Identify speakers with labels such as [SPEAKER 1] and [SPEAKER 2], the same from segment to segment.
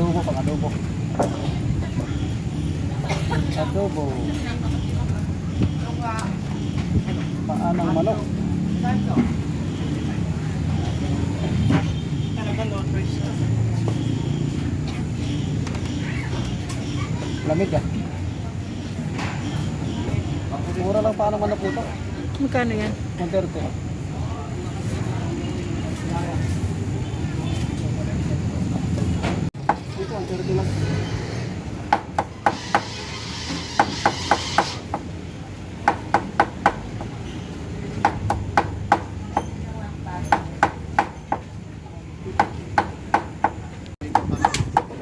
[SPEAKER 1] adobo, pang adobo. Adobo. Paan ng manok. Lamig ah. Mura lang paan ng manok ito.
[SPEAKER 2] Magkano yan?
[SPEAKER 1] 130.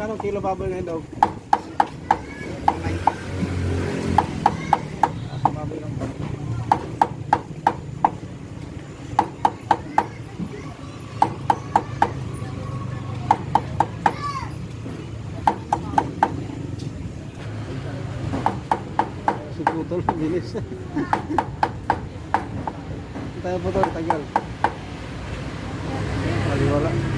[SPEAKER 1] Kano kilo daw? Baboy lang. Si Putol, bilis. Tayo Putol, tagal. Wala.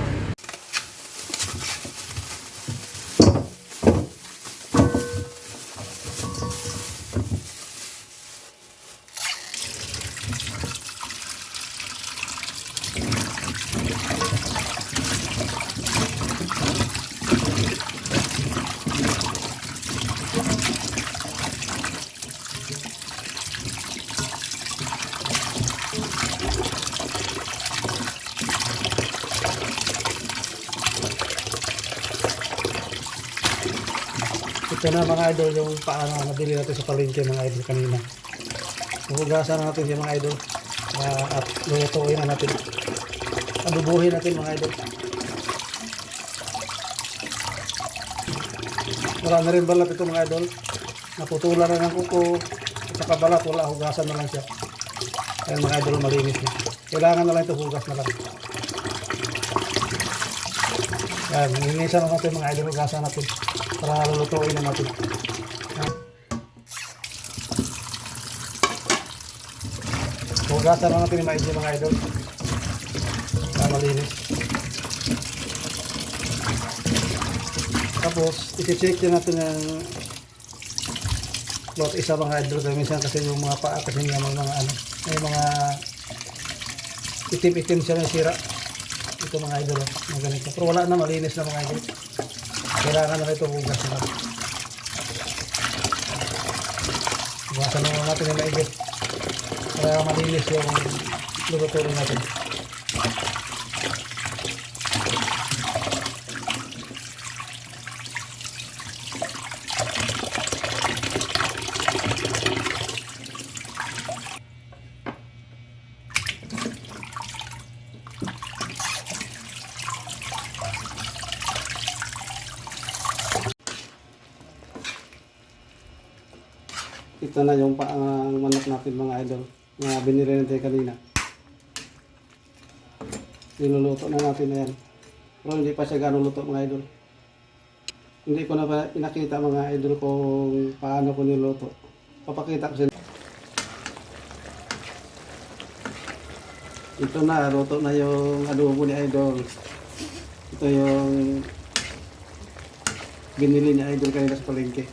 [SPEAKER 1] Ito na mga idol yung paano nabili natin sa palengke mga idol kanina. Hugasan natin yung mga idol. Uh, at lutuin na natin. Adubuhin natin mga idol. Wala na rin balat ito mga idol. Naputulan na ng kuko. At saka balat wala. Hugasan na lang siya. Kaya mga idol malinis na. Kailangan na lang ito hugas na lang. Yan, nilinisan na natin mga idol. Hugasan natin. Para lulutuin na natin. Hugasan na natin yung maigi mga idol. Para malinis. Tapos, iti-check din natin yung lot isa mga idol. Kaya minsan kasi yung mga paa kasi niya mga, mga ano, may mga itim-itim siya na sira. Ito mga idol, oh, mga ganito. Pero wala na, malinis na mga idol. Kailangan na ito hugas na natin. Hugasan na natin yung maigi. Para malinis yung lulutuin natin. Ito na yung paang manok natin mga idol na binili natin kanina. Niluluto na natin na yan. Pero hindi pa siya ganong luto mga idol. Hindi ko na pa inakita mga idol kung paano ko niluto. Papakita ko sila. Ito na, luto na yung adobo ni idol. Ito yung binili ni idol kanina sa palengke.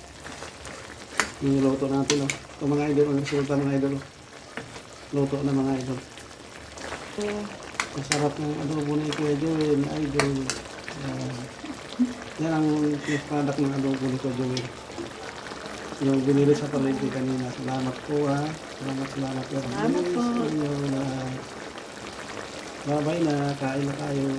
[SPEAKER 1] Yung luto natin, oh. Ito mga idol, ang resulta mga idol. oh. Luto na mga idol. Masarap ng adobo ni Kuya Joel, idol. Yan. yan ang product ng adobo ni Kuya Joel. Yung binili sa palengke kanina. Salamat po ha. Salamat, salamat. Salamat
[SPEAKER 2] Salamat po.
[SPEAKER 1] Bye-bye na. Kain na kayo.